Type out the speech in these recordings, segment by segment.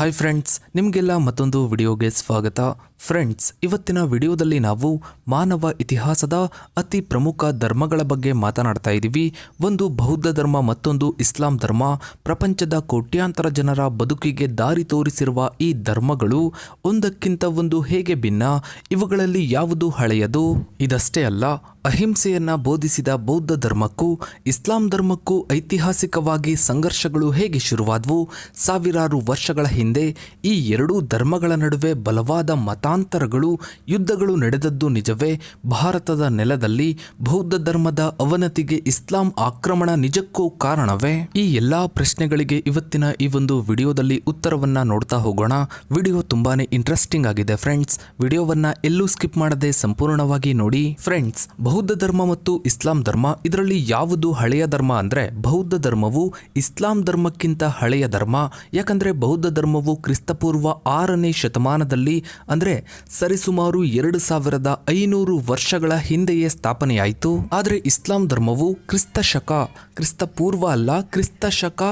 Hi friends ನಿಮಗೆಲ್ಲ ಮತ್ತೊಂದು ವಿಡಿಯೋಗೆ ಸ್ವಾಗತ. ಫ್ರೆಂಡ್ಸ್ ಇವತ್ತಿನ ವಿಡಿಯೋದಲ್ಲಿ ನಾವು ಮಾನವ ಇತಿಹಾಸದ ಅತಿ ಪ್ರಮುಖ ಧರ್ಮಗಳ ಬಗ್ಗೆ ಮಾತನಾಡ್ತಾ ಇದ್ದೀವಿ ಒಂದು ಬೌದ್ಧ ಧರ್ಮ, ಮತ್ತೊಂದು ಇಸ್ಲಾಂ ಧರ್ಮ. ಪ್ರಪಂಚದ ಕೋಟ್ಯಾಂತರ ಜನರ ಬದುಕಿಗೆ ದಾರಿ ತೋರಿಸಿರುವ ಈ ಧರ್ಮಗಳು ಒಂದಕ್ಕಿಂತ ಒಂದು ಹೇಗೆ ಭಿನ್ನ? ಇವುಗಳಲ್ಲಿ ಯಾವುದು ಹಳೆಯದು? ಇದಷ್ಟೇ ಅಲ್ಲ ಅಹಿಂಸೆಯನ್ನ ಬೋಧಿಸಿದ ಬೌದ್ಧ ಧರ್ಮಕ್ಕೂ ಇಸ್ಲಾಂ ಧರ್ಮಕ್ಕೂ ಐತಿಹಾಸಿಕವಾಗಿ ಸಂಘರ್ಷಗಳು ಹೇಗೆ ಶುರುವಾದವು? ಸಾವಿರಾರು ವರ್ಷಗಳ ಹಿಂದೆ ಈ ಎರಡೂ ಧರ್ಮಗಳ ನಡುವೆ ಬಲವಾದ ಮತಾಂತರಗಳು, ಯುದ್ಧಗಳು ನಡೆದದ್ದು ನಿಜವೇ? ಭಾರತದ ನೆಲದಲ್ಲಿ ಬೌದ್ಧ ಧರ್ಮದ ಅವನತಿಗೆ ಇಸ್ಲಾಂ ಆಕ್ರಮಣ ನಿಜಕ್ಕೂ ಕಾರಣವೇ? ಈ ಎಲ್ಲಾ ಪ್ರಶ್ನೆಗಳಿಗೆ ಇವತ್ತಿನ ಈ ಒಂದು ವಿಡಿಯೋದಲ್ಲಿ ಉತ್ತರವನ್ನು ನೋಡ್ತಾ ಹೋಗೋಣ. ವಿಡಿಯೋ ತುಂಬಾನೇ ಇಂಟ್ರೆಸ್ಟಿಂಗ್ ಆಗಿದೆ ಫ್ರೆಂಡ್ಸ್ ವಿಡಿಯೋವನ್ನ ಎಲ್ಲೂ ಸ್ಕಿಪ್ ಮಾಡದೆ ಸಂಪೂರ್ಣವಾಗಿ ನೋಡಿ. ಫ್ರೆಂಡ್ಸ್ ಬೌದ್ಧ ಧರ್ಮ ಮತ್ತು ಇಸ್ಲಾಂ ಧರ್ಮ, ಇದರಲ್ಲಿ ಯಾವುದು ಹಳೆಯ ಧರ್ಮ ಅಂದರೆ ಬೌದ್ಧ ಧರ್ಮವು ಇಸ್ಲಾಂ ಧರ್ಮಕ್ಕಿಂತ ಹಳೆಯ ಧರ್ಮ. ಯಾಕಂದರೆ ಬೌದ್ಧ ಧರ್ಮವು ಕ್ರಿಸ್ತಪೂರ್ವ ಆರನೇ ಶತಮಾನದಲ್ಲಿ ಅಂದರೆ ಸರಿಸುಮಾರು ಎರಡು ಸಾವಿರದ ಐನೂರು ವರ್ಷಗಳ ಹಿಂದೆಯೇ ಸ್ಥಾಪನೆಯಾಯಿತು. ಆದರೆ ಇಸ್ಲಾಂ ಧರ್ಮವು ಕ್ರಿಸ್ತ ಶಕ ಕ್ರಿಸ್ತ ಪೂರ್ವ ಅಲ್ಲ ಕ್ರಿಸ್ತ ಶಕ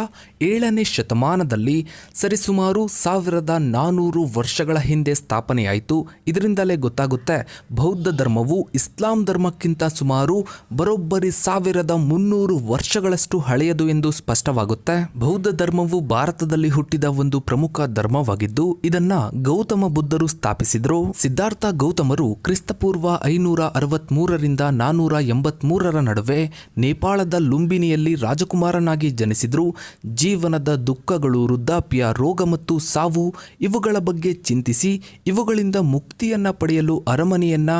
ಏಳನೇ ಶತಮಾನದಲ್ಲಿ ಸರಿಸುಮಾರು ಸಾವಿರದ ನಾನೂರು ವರ್ಷಗಳ ಹಿಂದೆ ಸ್ಥಾಪನೆಯಾಯಿತು. ಇದರಿಂದಲೇ ಗೊತ್ತಾಗುತ್ತೆ, ಬೌದ್ಧ ಧರ್ಮವು ಇಸ್ಲಾಂ ಧರ್ಮಕ್ಕಿಂತ ಸುಮಾರು ಬರೋಬ್ಬರಿ ಸಾವಿರದ ಮುನ್ನೂರು ವರ್ಷಗಳಷ್ಟು ಹಳೆಯದು ಎಂದು ಸ್ಪಷ್ಟವಾಗುತ್ತೆ. ಬೌದ್ಧ ಧರ್ಮವು ಭಾರತದಲ್ಲಿ ಹುಟ್ಟಿದ ಒಂದು ಪ್ರಮುಖ ಧರ್ಮವಾಗಿದ್ದು, ಇದನ್ನ ಗೌತಮ ಬುದ್ಧರು ಸ್ಥಾಪಿಸಿದ್ರು. ಸಿದ್ಧಾರ್ಥ ಗೌತಮರು ಕ್ರಿಸ್ತಪೂರ್ವ ಐನೂರ ಅರವತ್ಮೂರರಿಂದ ನಾನೂರ ಎಂಬತ್ಮೂರರ ನಡುವೆ ನೇಪಾಳದ ಲುಂಬಿನಿಯಲ್ಲಿ ರಾಜಕುಮಾರನಾಗಿ ಜನಿಸಿದ್ರು. ಜೀವನದ ದುಃಖಗಳು, ವೃದ್ಧಾಪ್ಯ, ರೋಗ ಮತ್ತು ಸಾವು ಇವುಗಳ ಬಗ್ಗೆ ಚಿಂತಿಸಿ, ಇವುಗಳಿಂದ ಮುಕ್ತಿಯನ್ನು ಪಡೆಯಲು ಅರಮನೆಯನ್ನ,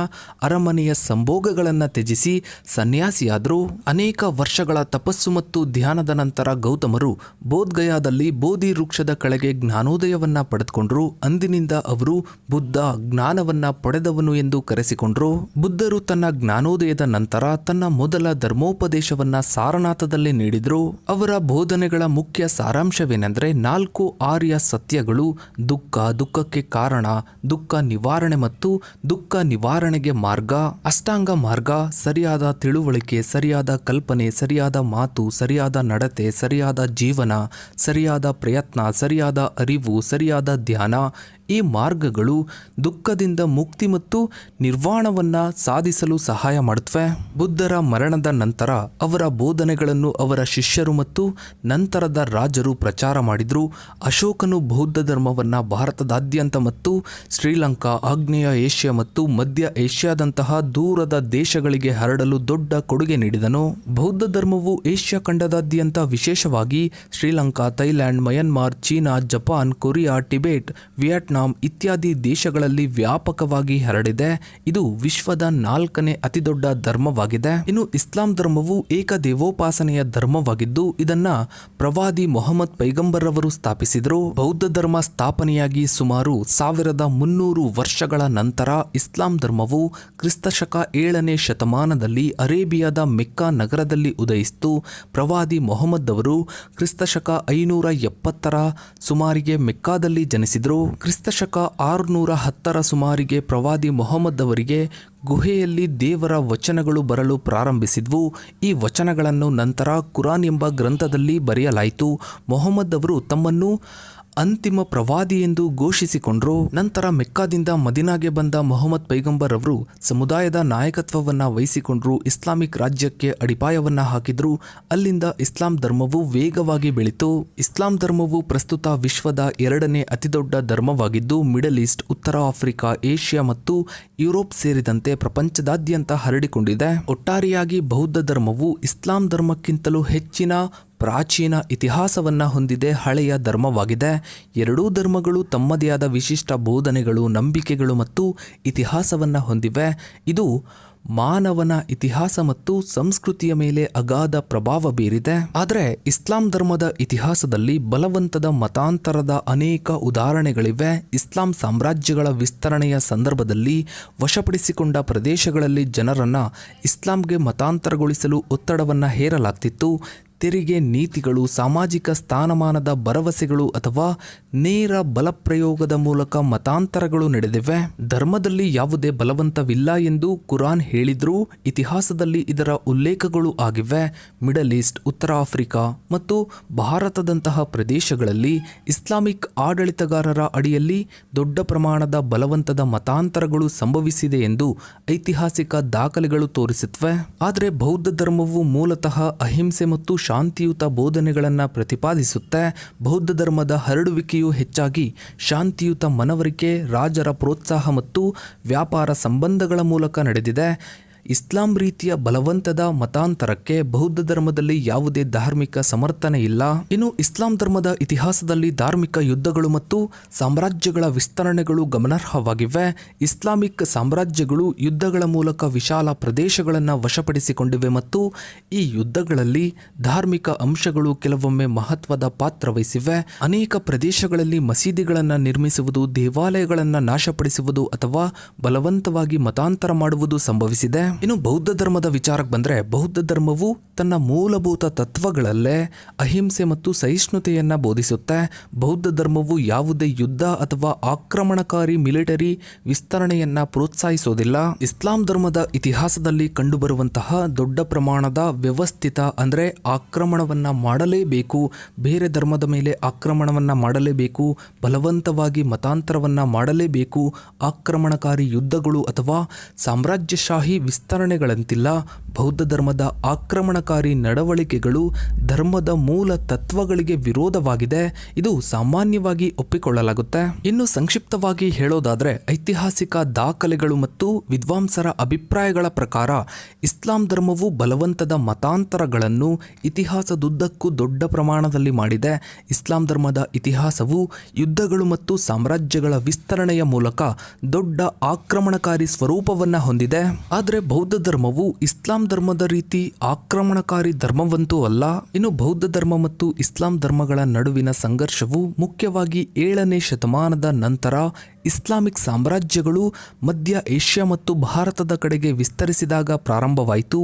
ಅರಮನೆಯ ಸಂಭೋಗಗಳನ್ನು ತ್ಯಜಿಸಿ, ಸನ್ಯಾಸಿಯಾದರು. ಅನೇಕ ವರ್ಷಗಳ ತಪಸ್ಸು ಮತ್ತು ಧ್ಯಾನದ ನಂತರ ಗೌತಮರು ಬೋಧ್ಗಯಾದಲ್ಲಿ ಬೋಧಿ ವೃಕ್ಷದ ಕೆಳಗೆ ಜ್ಞಾನೋದಯವನ್ನು ಪಡೆದುಕೊಂಡ್ರು. ಅಂದಿನಿಂದ ಅವರು ಬುದ್ಧ ಜ್ಞಾನವನ್ನ ಪಡೆದವನು ಎಂದು ಕರೆಸಿಕೊಂಡ್ರು. ಬುದ್ಧರು ತನ್ನ ಜ್ಞಾನೋದಯದ ನಂತರ ತನ್ನ ಮೊದಲ ಧರ್ಮೋಪದೇಶವನ್ನ ಸಾರನಾಥದಲ್ಲಿ ನೀಡಿದರು. ಅವರ ಬೋಧನೆಗಳ ಮುಖ್ಯ ಸಾರಾಂಶವೇನೆಂದ್ರೆ ನಾಲ್ಕು ಆರ್ಯ ಸತ್ಯಗಳು ದುಃಖ, ದುಃಖಕ್ಕೆ ಕಾರಣ, ದುಃಖ ನಿವಾರಣೆ ಮತ್ತು ದುಃಖ ನಿವಾರಣೆಗೆ ಮಾರ್ಗ, ಅಷ್ಟಾಂಗ ಮಾರ್ಗ, ಸರಿಯಾದ ತಿಳುವಳಿಕೆ, ಸರಿಯಾದ ಕಲ್ಪನೆ, ಸರಿಯಾದ ಮಾತು, ಸರಿಯಾದ ನಡತೆ, ಸರಿಯಾದ ಜೀವನ, ಸರಿಯಾದ ಪ್ರಯತ್ನ, ಸರಿಯಾದ ಅರಿವು, ಸರಿಯಾದ ಧ್ಯಾನ ಈ ಮಾರ್ಗಗಳು ದುಃಖದಿಂದ ಮುಕ್ತಿ ಮತ್ತು ನಿರ್ವಾಣವನ್ನು ಸಾಧಿಸಲು ಸಹಾಯ ಮಾಡುತ್ತವೆ. ಬುದ್ಧರ ಮರಣದ ನಂತರ ಅವರ ಬೋಧನೆಗಳನ್ನು ಅವರ ಶಿಷ್ಯರು ಮತ್ತು ನಂತರದ ರಾಜರು ಪ್ರಚಾರ ಮಾಡಿದ್ರು. ಅಶೋಕನು ಬೌದ್ಧ ಧರ್ಮವನ್ನು ಭಾರತದಾದ್ಯಂತ ಮತ್ತು ಶ್ರೀಲಂಕಾ, ಆಗ್ನೇಯ ಏಷ್ಯಾ ಮತ್ತು ಮಧ್ಯ ಏಷ್ಯಾದಂತಹ ದೂರದ ದೇಶಗಳಿಗೆ ಹರಡಲು ದೊಡ್ಡ ಕೊಡುಗೆ ನೀಡಿದನು. ಬೌದ್ಧ ಧರ್ಮವು ಏಷ್ಯಾ ಖಂಡದಾದ್ಯಂತ ವಿಶೇಷವಾಗಿ Sri Lanka, Thailand, Myanmar, China, Japan, Korea, Tibet, Vietnam ಇತ್ಯಾದಿ ದೇಶಗಳಲ್ಲಿ ವ್ಯಾಪಕವಾಗಿ ಹರಡಿದೆ. ಇದು ವಿಶ್ವದ ನಾಲ್ಕನೇ ಅತಿದೊಡ್ಡ ಧರ್ಮವಾಗಿದೆ. ಇನ್ನು ಇಸ್ಲಾಂ ಧರ್ಮವು ಏಕದೇವೋಪಾಸನೆಯ ಧರ್ಮವಾಗಿದ್ದು, ಇದನ್ನ ಪ್ರವಾದಿ ಮೊಹಮ್ಮದ್ ಪೈಗಂಬರ್ ಅವರು ಸ್ಥಾಪಿಸಿದರು. ಬೌದ್ಧ ಧರ್ಮ ಸ್ಥಾಪನೆಯಾಗಿ ಸುಮಾರು ಸಾವಿರದ ಮುನ್ನೂರು ವರ್ಷಗಳ ನಂತರ ಇಸ್ಲಾಂ ಧರ್ಮವು ಕ್ರಿಸ್ತಶಕ ಏಳನೇ ಶತಮಾನದಲ್ಲಿ ಅರೇಬಿಯಾದ ಮೆಕ್ಕಾ ನಗರದಲ್ಲಿ ಉದಯಿಸಿತು. ಪ್ರವಾದಿ ಮೊಹಮ್ಮದ್ ಅವರು ಕ್ರಿಸ್ತಶಕ ಐನೂರ ಎಪ್ಪತ್ತರ ಸುಮಾರಿಗೆ ಮೆಕ್ಕಾದಲ್ಲಿ ಜನಿಸಿದರು. ಕ್ರಿಸ್ತಶಕ ಆರುನೂರ ಹತ್ತರ ಸುಮಾರಿಗೆ ಪ್ರವಾದಿ ಮೊಹಮ್ಮದ್ ಅವರಿಗೆ ಗುಹೆಯಲ್ಲಿ ದೇವರ ವಚನಗಳು ಬರಲು ಪ್ರಾರಂಭಿಸಿದ್ವು. ಈ ವಚನಗಳನ್ನು ನಂತರ ಕುರಾನ್ ಎಂಬ ಗ್ರಂಥದಲ್ಲಿ ಬರೆಯಲಾಯಿತು. ಮೊಹಮ್ಮದ್ ಅವರು ತಮ್ಮನ್ನು ಅಂತಿಮ ಪ್ರವಾದಿ ಎಂದು ಘೋಷಿಸಿಕೊಂಡ್ರು. ನಂತರ ಮೆಕ್ಕಾದಿಂದ ಮದಿನಾಗೆ ಬಂದ ಮೊಹಮ್ಮದ್ ಪೈಗಂಬರ್ ಅವರು ಸಮುದಾಯದ ನಾಯಕತ್ವವನ್ನ ವಹಿಸಿಕೊಂಡ್ರು, ಇಸ್ಲಾಮಿಕ್ ರಾಜ್ಯಕ್ಕೆ ಅಡಿಪಾಯವನ್ನ ಹಾಕಿದ್ರು. ಅಲ್ಲಿಂದ ಇಸ್ಲಾಂ ಧರ್ಮವು ವೇಗವಾಗಿ ಬೆಳೀತು. ಇಸ್ಲಾಂ ಧರ್ಮವು ಪ್ರಸ್ತುತ ವಿಶ್ವದ ಎರಡನೇ ಅತಿದೊಡ್ಡ ಧರ್ಮವಾಗಿದ್ದು, ಮಿಡಲ್ ಈಸ್ಟ್, ಉತ್ತರ ಆಫ್ರಿಕಾ, ಏಷ್ಯಾ ಮತ್ತು ಯುರೋಪ್ ಸೇರಿದಂತೆ ಪ್ರಪಂಚದಾದ್ಯಂತ ಹರಡಿಕೊಂಡಿದೆ. ಒಟ್ಟಾರೆಯಾಗಿ ಬೌದ್ಧ ಧರ್ಮವು ಇಸ್ಲಾಂ ಧರ್ಮಕ್ಕಿಂತಲೂ ಹೆಚ್ಚಿನ ಪ್ರಾಚೀನ ಇತಿಹಾಸವನ್ನು ಹೊಂದಿದೆ ಹಳೆಯ ಧರ್ಮವಾಗಿದೆ. ಎರಡೂ ಧರ್ಮಗಳು ತಮ್ಮದೇ ಆದ ವಿಶಿಷ್ಟ ಬೋಧನೆಗಳು, ನಂಬಿಕೆಗಳು ಮತ್ತು ಇತಿಹಾಸವನ್ನು ಹೊಂದಿವೆ. ಇದು ಮಾನವನ ಇತಿಹಾಸ ಮತ್ತು ಸಂಸ್ಕೃತಿಯ ಮೇಲೆ ಅಗಾಧ ಪ್ರಭಾವ ಬೀರಿದೆ. ಆದರೆ ಇಸ್ಲಾಂ ಧರ್ಮದ ಇತಿಹಾಸದಲ್ಲಿ ಬಲವಂತದ ಮತಾಂತರದ ಅನೇಕ ಉದಾಹರಣೆಗಳಿವೆ. ಇಸ್ಲಾಂ ಸಾಮ್ರಾಜ್ಯಗಳ ವಿಸ್ತರಣೆಯ ಸಂದರ್ಭದಲ್ಲಿ ವಶಪಡಿಸಿಕೊಂಡ ಪ್ರದೇಶಗಳಲ್ಲಿ ಜನರನ್ನು ಇಸ್ಲಾಂಗೆ ಮತಾಂತರಗೊಳಿಸಲು ಒತ್ತಡವನ್ನು ಹೇರಲಾಗ್ತಿತ್ತು. ತೆರಿಗೆ ನೀತಿಗಳು, ಸಾಮಾಜಿಕ ಸ್ಥಾನಮಾನದ ಭರವಸೆಗಳು ಅಥವಾ ನೇರ ಬಲಪ್ರಯೋಗದ ಮೂಲಕ ಮತಾಂತರಗಳು ನಡೆದಿವೆ. ಧರ್ಮದಲ್ಲಿ ಯಾವುದೇ ಬಲವಂತವಿಲ್ಲ ಎಂದು ಕುರಾನ್ ಹೇಳಿದ್ರೂ ಇತಿಹಾಸದಲ್ಲಿ ಇದರ ಉಲ್ಲೇಖಗಳು ಆಗಿವೆ. ಮಿಡಲ್ ಈಸ್ಟ್, ಉತ್ತರ ಆಫ್ರಿಕಾ ಮತ್ತು ಭಾರತದಂತಹ ಪ್ರದೇಶಗಳಲ್ಲಿ ಇಸ್ಲಾಮಿಕ್ ಆಡಳಿತಗಾರರ ಅಡಿಯಲ್ಲಿ ದೊಡ್ಡ ಪ್ರಮಾಣದ ಬಲವಂತದ ಮತಾಂತರಗಳು ಸಂಭವಿಸಿದೆ ಎಂದು ಐತಿಹಾಸಿಕ ದಾಖಲೆಗಳು ತೋರಿಸುತ್ತವೆ. ಆದರೆ ಬೌದ್ಧ ಧರ್ಮವು ಮೂಲತಃ ಅಹಿಂಸೆ ಮತ್ತು ಶಾಂತಿಯುತ ಬೋಧನೆಗಳನ್ನು ಪ್ರತಿಪಾದಿಸುತ್ತೆ. ಬೌದ್ಧ ಧರ್ಮದ ಹರಡುವಿಕೆಯು ಹೆಚ್ಚಾಗಿ ಶಾಂತಿಯುತ ಮನವರಿಕೆ, ರಾಜರ ಪ್ರೋತ್ಸಾಹ ಮತ್ತು ವ್ಯಾಪಾರ ಸಂಬಂಧಗಳ ಮೂಲಕ ನಡೆದಿದೆ. ಇಸ್ಲಾಂ ರೀತಿಯ ಬಲವಂತದ ಮತಾಂತರಕ್ಕೆ ಬೌದ್ಧ ಧರ್ಮದಲ್ಲಿ ಯಾವುದೇ ಧಾರ್ಮಿಕ ಸಮರ್ಥನೆ ಇಲ್ಲ. ಇನ್ನು ಇಸ್ಲಾಂ ಧರ್ಮದ ಇತಿಹಾಸದಲ್ಲಿ ಧಾರ್ಮಿಕ ಯುದ್ಧಗಳು ಮತ್ತು ಸಾಮ್ರಾಜ್ಯಗಳ ವಿಸ್ತರಣೆಗಳು ಗಮನಾರ್ಹವಾಗಿವೆ. ಇಸ್ಲಾಮಿಕ್ ಸಾಮ್ರಾಜ್ಯಗಳು ಯುದ್ಧಗಳ ಮೂಲಕ ವಿಶಾಲ ಪ್ರದೇಶಗಳನ್ನು ವಶಪಡಿಸಿಕೊಂಡಿವೆ ಮತ್ತು ಈ ಯುದ್ಧಗಳಲ್ಲಿ ಧಾರ್ಮಿಕ ಅಂಶಗಳು ಕೆಲವೊಮ್ಮೆ ಮಹತ್ವದ ಪಾತ್ರ ವಹಿಸಿವೆ. ಅನೇಕ ಪ್ರದೇಶಗಳಲ್ಲಿ ಮಸೀದಿಗಳನ್ನು ನಿರ್ಮಿಸುವುದು, ದೇವಾಲಯಗಳನ್ನು ನಾಶಪಡಿಸುವುದು ಅಥವಾ ಬಲವಂತವಾಗಿ ಮತಾಂತರ ಮಾಡುವುದು ಸಂಭವಿಸಿದೆ. ಇನ್ನು ಬೌದ್ಧ ಧರ್ಮದ ವಿಚಾರಕ್ಕೆ ಬಂದ್ರೆ ಬೌದ್ಧ ಧರ್ಮವು ತನ್ನ ಮೂಲಭೂತ ತತ್ವಗಳಲ್ಲೇ ಅಹಿಂಸೆ ಮತ್ತು ಸಹಿಷ್ಣುತೆಯನ್ನು ಬೋಧಿಸುತ್ತೆ. ಬೌದ್ಧ ಧರ್ಮವು ಯಾವುದೇ ಯುದ್ಧ ಅಥವಾ ಆಕ್ರಮಣಕಾರಿ ಮಿಲಿಟರಿ ವಿಸ್ತರಣೆಯನ್ನು ಪ್ರೋತ್ಸಾಹಿಸೋದಿಲ್ಲ. ಇಸ್ಲಾಂ ಧರ್ಮದ ಇತಿಹಾಸದಲ್ಲಿ ಕಂಡುಬರುವಂತಹ ದೊಡ್ಡ ಪ್ರಮಾಣದ ವ್ಯವಸ್ಥಿತ ಅಂದ್ರೆ ಆಕ್ರಮಣವನ್ನ ಮಾಡಲೇಬೇಕು, ಬೇರೆ ಧರ್ಮದ ಮೇಲೆ ಆಕ್ರಮಣವನ್ನ ಮಾಡಲೇಬೇಕು, ಬಲವಂತವಾಗಿ ಮತಾಂತರವನ್ನು ಮಾಡಲೇಬೇಕು, ಆಕ್ರಮಣಕಾರಿ ಯುದ್ಧಗಳು ಅಥವಾ ಸಾಮ್ರಾಜ್ಯಶಾಹಿ ವಿಸ್ತರಣೆಗಳಂತಿಲ್ಲ. ಬೌದ್ಧ ಧರ್ಮದ ಆಕ್ರಮಣಕಾರಿ ನಡವಳಿಕೆಗಳು ಧರ್ಮದ ಮೂಲ ತತ್ವಗಳಿಗೆ ವಿರೋಧವಾಗಿದೆ. ಇದು ಸಾಮಾನ್ಯವಾಗಿ ಒಪ್ಪಿಕೊಳ್ಳಲಾಗುತ್ತೆ. ಇನ್ನು ಸಂಕ್ಷಿಪ್ತವಾಗಿ ಹೇಳೋದಾದರೆ, ಐತಿಹಾಸಿಕ ದಾಖಲೆಗಳು ಮತ್ತು ವಿದ್ವಾಂಸರ ಅಭಿಪ್ರಾಯಗಳ ಪ್ರಕಾರ, ಇಸ್ಲಾಂ ಧರ್ಮವು ಬಲವಂತದ ಮತಾಂತರಗಳನ್ನು ಇತಿಹಾಸದುದ್ದಕ್ಕೂ ದೊಡ್ಡ ಪ್ರಮಾಣದಲ್ಲಿ ಮಾಡಿದೆ. ಇಸ್ಲಾಂ ಧರ್ಮದ ಇತಿಹಾಸವು ಯುದ್ಧಗಳು ಮತ್ತು ಸಾಮ್ರಾಜ್ಯಗಳ ವಿಸ್ತರಣೆಯ ಮೂಲಕ ದೊಡ್ಡ ಆಕ್ರಮಣಕಾರಿ ಸ್ವರೂಪವನ್ನ ಹೊಂದಿದೆ. ಆದರೆ ಬೌದ್ಧ ಧರ್ಮವು ಇಸ್ಲಾಂ ಧರ್ಮದ ರೀತಿ ಆಕ್ರಮಣಕಾರಿ ಧರ್ಮವಂತೂ ಅಲ್ಲ. ಇನ್ನು ಬೌದ್ಧ ಧರ್ಮ ಮತ್ತು ಇಸ್ಲಾಂ ಧರ್ಮಗಳ ನಡುವಿನ ಸಂಘರ್ಷವು ಮುಖ್ಯವಾಗಿ ಏಳನೇ ಶತಮಾನದ ನಂತರ ಇಸ್ಲಾಮಿಕ್ ಸಾಮ್ರಾಜ್ಯಗಳು ಮಧ್ಯ ಏಷ್ಯಾ ಮತ್ತು ಭಾರತದ ಕಡೆಗೆ ವಿಸ್ತರಿಸಿದಾಗ ಪ್ರಾರಂಭವಾಯಿತು.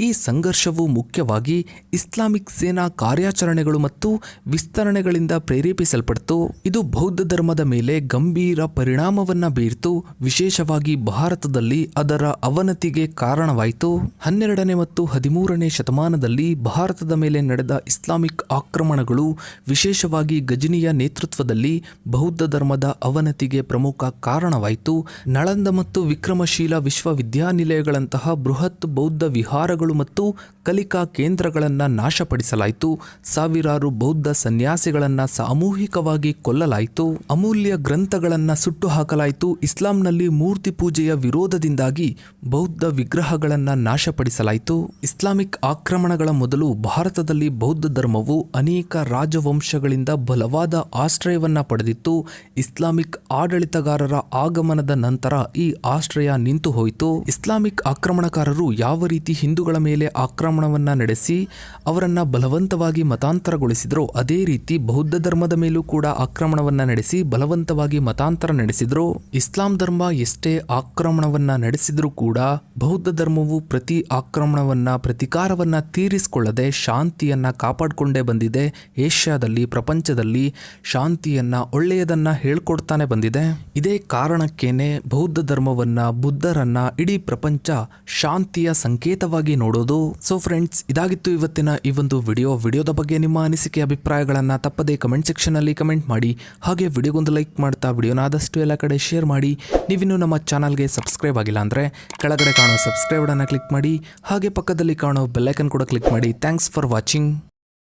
ಈ ಸಂಘರ್ಷವು ಮುಖ್ಯವಾಗಿ ಇಸ್ಲಾಮಿಕ್ ಸೇನಾ ಕಾರ್ಯಾಚರಣೆಗಳು ಮತ್ತು ವಿಸ್ತರಣೆಗಳಿಂದ ಪ್ರೇರೇಪಿಸಲ್ಪಡ್ತು. ಇದು ಬೌದ್ಧ ಧರ್ಮದ ಮೇಲೆ ಗಂಭೀರ ಪರಿಣಾಮವನ್ನು ಬೀರಿತು. ವಿಶೇಷವಾಗಿ ಭಾರತದಲ್ಲಿ ಅದರ ಅವನತಿಗೆ ಕಾರಣವಾಯಿತು. ಹನ್ನೆರಡನೇ ಮತ್ತು ಹದಿಮೂರನೇ ಶತಮಾನದಲ್ಲಿ ಭಾರತದ ಮೇಲೆ ನಡೆದ ಇಸ್ಲಾಮಿಕ್ ಆಕ್ರಮಣಗಳು ವಿಶೇಷವಾಗಿ ಗಜನಿಯ ನೇತೃತ್ವದಲ್ಲಿ ಬೌದ್ಧ ಧರ್ಮದ ಅವನತಿಗೆ ಪ್ರಮುಖ ಕಾರಣವಾಯಿತು. ನಳಂದ ಮತ್ತು ವಿಕ್ರಮಶೀಲ ವಿಶ್ವವಿದ್ಯಾನಿಲಯಗಳಂತಹ ಬೃಹತ್ ಬೌದ್ಧ ವಿಹಾರಗಳು ಮತ್ತು ಕಲಿಕಾ ಕೇಂದ್ರಗಳನ್ನು ನಾಶಪಡಿಸಲಾಯಿತು. ಸಾವಿರಾರು ಬೌದ್ಧ ಸನ್ಯಾಸಿಗಳನ್ನು ಸಾಮೂಹಿಕವಾಗಿ ಕೊಲ್ಲಲಾಯಿತು. ಅಮೂಲ್ಯ ಗ್ರಂಥಗಳನ್ನು ಸುಟ್ಟು ಹಾಕಲಾಯಿತು ಇಸ್ಲಾಂನಲ್ಲಿ ಮೂರ್ತಿ ಪೂಜೆಯ ವಿರೋಧದಿಂದಾಗಿ ಬೌದ್ಧ ವಿಗ್ರಹಗಳನ್ನು ನಾಶಪಡಿಸಲಾಯಿತು. ಇಸ್ಲಾಮಿಕ್ ಆಕ್ರಮಣಗಳ ಮೊದಲು ಭಾರತದಲ್ಲಿ ಬೌದ್ಧ ಧರ್ಮವು ಅನೇಕ ರಾಜವಂಶಗಳಿಂದ ಬಲವಾದ ಆಶ್ರಯವನ್ನ ಪಡೆದಿತ್ತು. ಇಸ್ಲಾಮಿಕ್ ಆಡಳಿತಗಾರರ ಆಗಮನದ ನಂತರ ಈ ಆಶ್ರಯ ನಿಂತು ಹೋಯಿತು. ಇಸ್ಲಾಮಿಕ್ ಆಕ್ರಮಣಕಾರರು ಯಾವ ರೀತಿ ಹಿಂದೂಗಳ ಮೇಲೆ ಆಕ್ರಮಣವನ್ನ ನಡೆಸಿ ಅವರನ್ನ ಬಲವಂತವಾಗಿ ಮತಾಂತರಗೊಳಿಸಿದ್ರೋ, ಅದೇ ರೀತಿ ಬೌದ್ಧ ಧರ್ಮದ ಮೇಲೂ ಕೂಡ ಆಕ್ರಮಣವನ್ನ ನಡೆಸಿ ಬಲವಂತವಾಗಿ ಮತಾಂತರ ನಡೆಸಿದ್ರು, ಇಸ್ಲಾಂ ಧರ್ಮ ಎಷ್ಟೇ ಆಕ್ರಮಣವನ್ನ ನಡೆಸಿದ್ರೂ ಕೂಡ ಬೌದ್ಧ ಧರ್ಮವು ಪ್ರತಿ ಆಕ್ರಮಣವನ್ನ, ಪ್ರತಿಕಾರವನ್ನ ತೀರಿಸಿಕೊಳ್ಳದೆ ಶಾಂತಿಯನ್ನ ಕಾಪಾಡಿಕೊಂಡೇ ಬಂದಿದೆ. ಏಷ್ಯಾದಲ್ಲಿ, ಪ್ರಪಂಚದಲ್ಲಿ ಶಾಂತಿಯನ್ನ ಒಳ್ಳೆಯದನ್ನ ಹೇಳ್ಕೊಡ್ತಾನೆ ಬಂದಿದೆ. ಇದೇ ಕಾರಣಕ್ಕೇನೆ ಬೌದ್ಧ ಧರ್ಮವನ್ನ ಬುದ್ಧರನ್ನ ಇಡೀ ಪ್ರಪಂಚ ಶಾಂತಿಯ ಸಂಕೇತವಾಗಿ ನೋಡೋದು. ಸೊ ಫ್ರೆಂಡ್ಸ್ ಇದಾಗಿತ್ತು ಇವತ್ತಿನ ಈ ಒಂದು ವಿಡಿಯೋ. ವಿಡಿಯೋದ ಬಗ್ಗೆ ನಿಮ್ಮ ಅನಿಸಿಕೆ, ಅಭಿಪ್ರಾಯಗಳನ್ನ ತಪ್ಪದೇ ಕಮೆಂಟ್ ಸೆಕ್ಷನ್ ಅಲ್ಲಿ ಕಮೆಂಟ್ ಮಾಡಿ. ಹಾಗೆ ವಿಡಿಯೋಗೊಂದು ಲೈಕ್ ಮಾಡ್ತಾ ವಿಡಿಯೋನ ಆದಷ್ಟು ಎಲ್ಲ ಕಡೆ ಶೇರ್ ಮಾಡಿ. ನೀವಿನ್ನು ನಮ್ಮ ಚಾನಲ್ಗೆ ಸಬ್ಸ್ಕ್ರೈಬ್ ಆಗಿಲ್ಲ ಅಂದ್ರೆ ಕೆಳಗಡೆ ಕಾಣೋ ಸಬ್ಸ್ಕ್ರೈಬ್ ಅನ್ನ ಕ್ಲಿಕ್ ಮಾಡಿ. ಹಾಗೆ ಪಕ್ಕದಲ್ಲಿ ಕಾಣೋ ಬೆಲ್ಲೈಕನ್ ಕೂಡ ಕ್ಲಿಕ್ ಮಾಡಿ. Thanks for watching